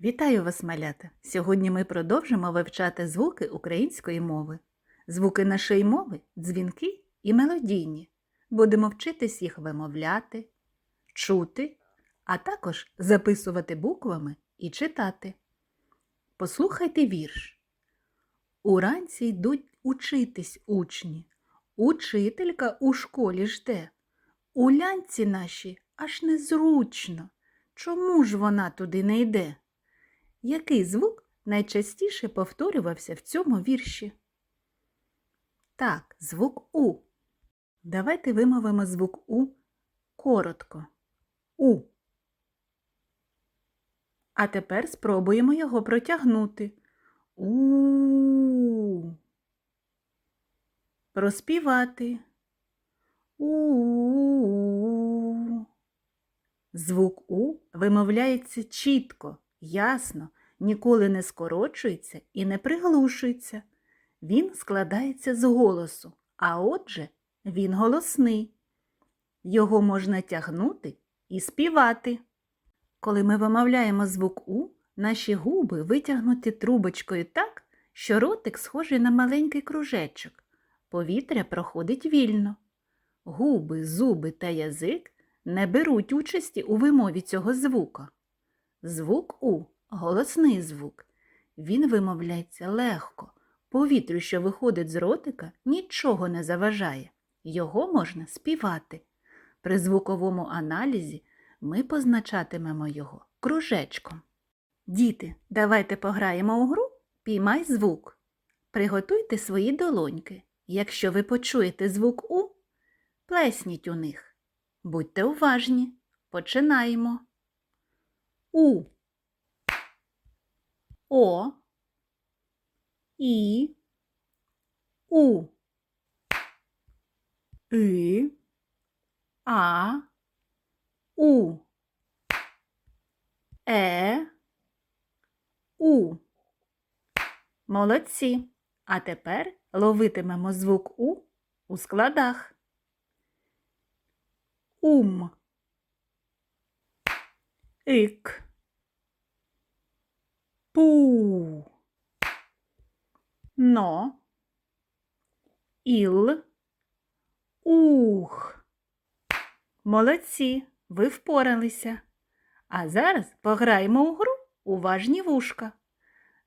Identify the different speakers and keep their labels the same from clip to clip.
Speaker 1: Вітаю вас, малята! Сьогодні ми продовжимо вивчати звуки української мови. Звуки нашої мови дзвінки і мелодійні. Будемо вчитись їх вимовляти, чути, а також записувати буквами і читати. Послухайте вірш. Уранці йдуть учитись учні. Учителька у школі жде. У лянці наші аж незручно. Чому ж вона туди не йде? Який звук найчастіше повторювався в цьому вірші? Так, звук У. Давайте вимовимо звук У коротко. У. А тепер спробуємо його протягнути. У. Проспівати. У. Звук У вимовляється чітко, ясно, ніколи не скорочується і не приглушується. Він складається з голосу, а отже, він голосний. Його можна тягнути і співати. Коли ми вимовляємо звук У, наші губи витягнуті трубочкою так, що ротик схожий на маленький кружечок. Повітря проходить вільно. Губи, зуби та язик не беруть участі у вимові цього звука. Звук У голосний звук. Він вимовляється легко. Повітрю, що виходить з ротика, нічого не заважає. Його можна співати. При звуковому аналізі ми позначатимемо його кружечком. Діти, давайте пограємо у гру Піймай звук. Приготуйте свої долоньки. Якщо ви почуєте звук У, плесніть у них. Будьте уважні. Починаємо. У. О. І. У. И. А. У. Е. У. Молодці. А тепер ловитимемо звук У у складах. Ум. Ик. Пу. Но. Іл. Ух. Молодці, ви впоралися. А зараз пограємо у гру уважні вушка.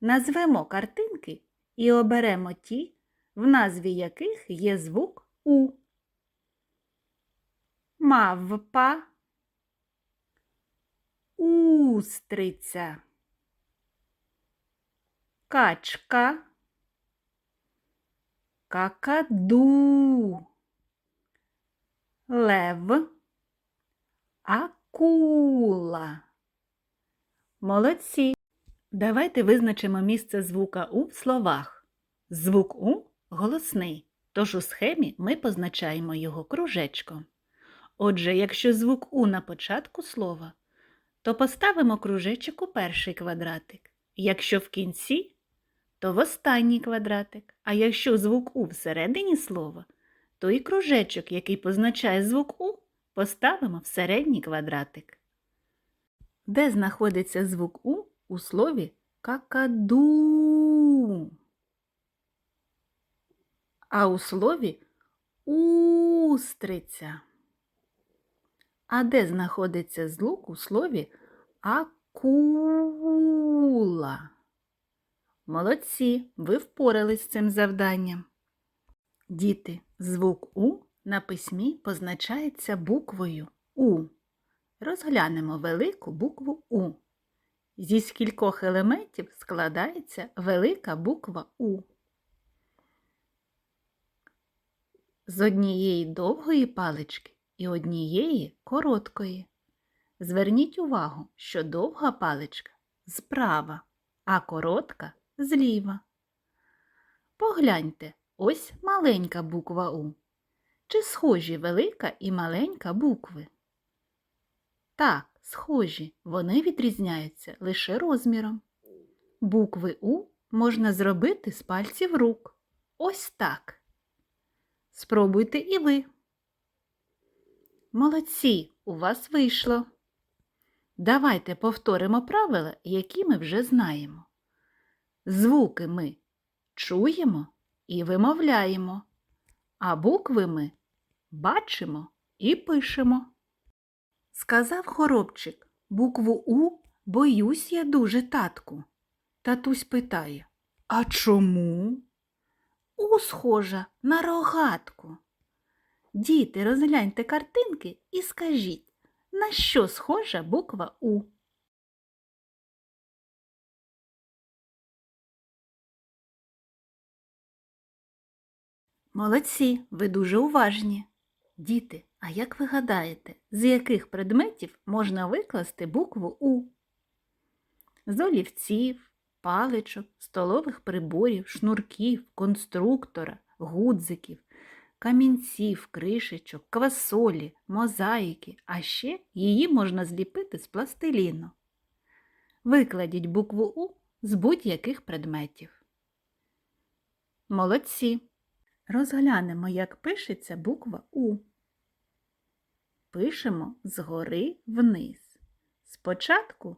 Speaker 1: Назвемо картинки і оберемо ті, в назві яких є звук У. Мавпа. Устриця. Качка. Какаду. Лев. Акула. Молодці. Давайте визначимо місце звука У в словах. Звук У голосний, тож у схемі ми позначаємо його кружечком. Отже, якщо звук У на початку слова, то поставимо кружечок у перший квадратик. Якщо в кінці, то в останній квадратик. А якщо звук У всередині слова, то і кружечок, який позначає звук У, поставимо в середній квадратик. Де знаходиться звук У у слові какаду? А у слові устриця. А де знаходиться звук у слові акула? Молодці, ви впорались з цим завданням. Діти, звук У на письмі позначається буквою У. Розглянемо велику букву У. Зі скількох елементів складається велика буква У. З однієї довгої палички і однієї короткої. Зверніть увагу, що довга паличка справа, а коротка зліва. Погляньте, ось маленька буква У. Чи схожі велика і маленька букви? Так, схожі, вони відрізняються лише розміром. Букви У можна зробити з пальців рук. Ось так. Спробуйте і ви. Молодці, у вас вийшло. Давайте повторимо правила, які ми вже знаємо. Звуки ми чуємо і вимовляємо, а букви ми бачимо і пишемо. Сказав хоробчик, букву У боюсь я дуже татку. Татусь питає, а чому? У схожа на рогатку. Діти, розгляньте картинки і скажіть, на що схожа буква У? Молодці, ви дуже уважні. Діти, а як ви гадаєте, з яких предметів можна викласти букву У? З олівців, паличок, столових приборів, шнурків, конструктора, гудзиків, камінців, кришечок, квасолі, мозаїки, а ще її можна зліпити з пластиліну. Викладіть букву У з будь-яких предметів. Молодці! Розглянемо, як пишеться буква У. Пишемо згори вниз. Спочатку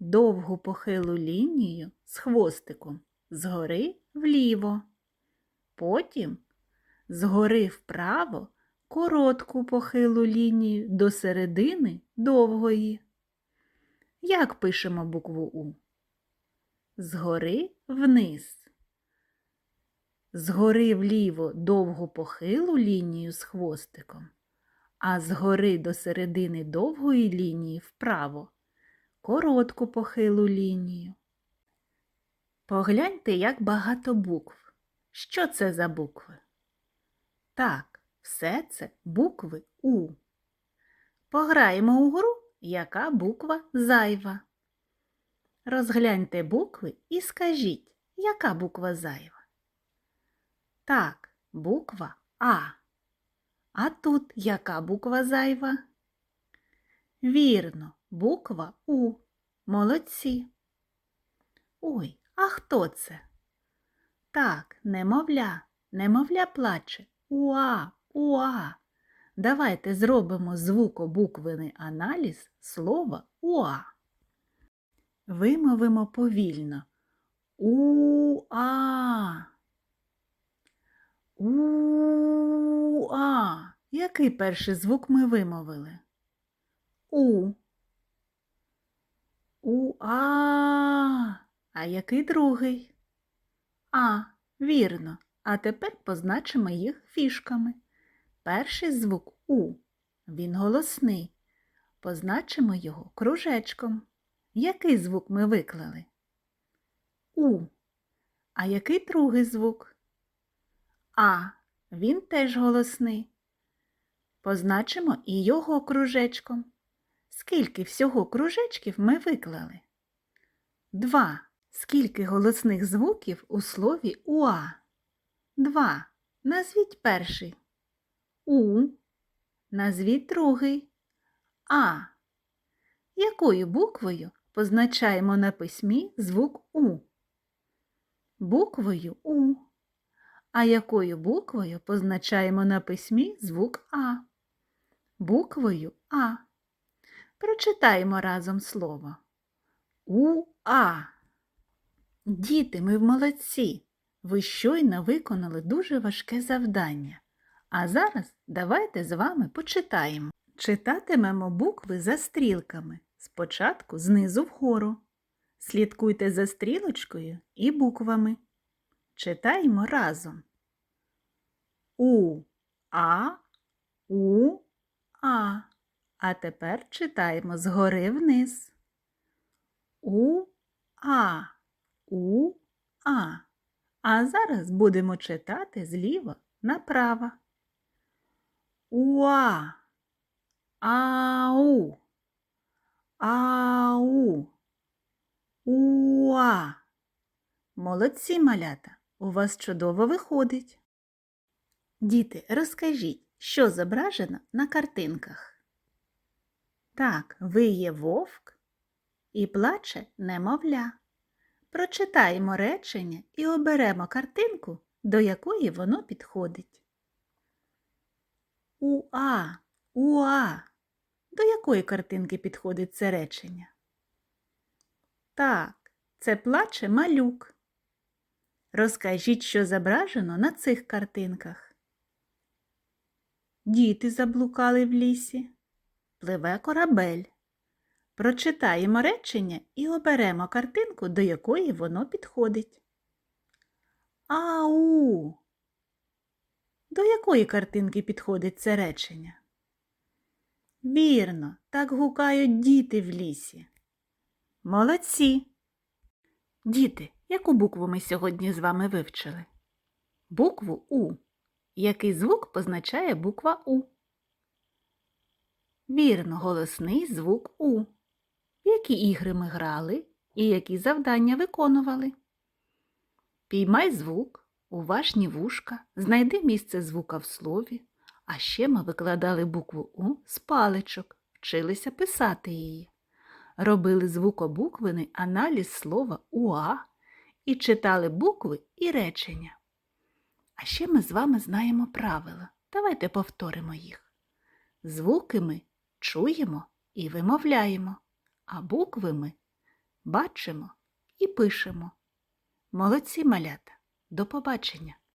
Speaker 1: довгу похилу лінію з хвостиком згори вліво. Потім згори вправо коротку похилу лінію до середини довгої. Як пишемо букву У? Згори вниз. Згори вліво довгу похилу лінію з хвостиком, а згори до середини довгої лінії вправо коротку похилу лінію. Погляньте, як багато букв. Що це за букви? Так, все це букви У. Пограємо у гру, яка буква зайва. Розгляньте букви і скажіть, яка буква зайва. Так, буква А. А тут яка буква зайва? Вірно, буква У. Молодці. Ой, а хто це? Так, немовля, немовля плаче. Уа, уа. Давайте зробимо звукобуквений аналіз слова уа. Вимовимо повільно. У-а. У-а. Який перший звук ми вимовили? У. У-а. А який другий? А, вірно. А тепер позначимо їх фішками. Перший звук У. Він голосний. Позначимо його кружечком. Який звук ми виклали? У. А який другий звук? А. Він теж голосний. Позначимо і його кружечком. Скільки всього кружечків ми виклали? Два. Скільки голосних звуків у слові уа? Два. Назвіть перший. У. Назвіть другий. А. Якою буквою позначаємо на письмі звук У? Буквою У. А якою буквою позначаємо на письмі звук А? Буквою А. Прочитаємо разом слово. У-А. Діти, ми в молодці. Ви щойно виконали дуже важке завдання. А зараз давайте з вами почитаємо. Читатимемо букви за стрілками. Спочатку знизу вгору. Слідкуйте за стрілочкою і буквами. Читаємо разом. У, А, У, А. А тепер читаємо згори вниз. У, А, У, А. А зараз будемо читати зліва направо. Уа, ау, ау, уа. Молодці малята, у вас чудово виходить. Діти, розкажіть, що зображено на картинках? Так, виє вовк і плаче немовля. Прочитаємо речення і оберемо картинку, до якої воно підходить. Уа, уа. До якої картинки підходить це речення? Так, це плаче малюк. Розкажіть, що зображено на цих картинках. Діти заблукали в лісі. Пливе корабель. Прочитаємо речення і оберемо картинку, до якої воно підходить. Ау! До якої картинки підходить це речення? Вірно, так гукають діти в лісі. Молодці. Діти, яку букву ми сьогодні з вами вивчили? Букву У. Який звук позначає буква У? Вірно, голосний звук У. Які ігри ми грали і які завдання виконували? Піймай звук, уважні вушка, знайди місце звука в слові, а ще ми викладали букву У з паличок, вчилися писати її. Робили звукобуквений аналіз слова УА і читали букви і речення. А ще ми з вами знаємо правила. Давайте повторимо їх. Звуки ми чуємо і вимовляємо, а букви ми бачимо і пишемо. Молодці малята! До побачення!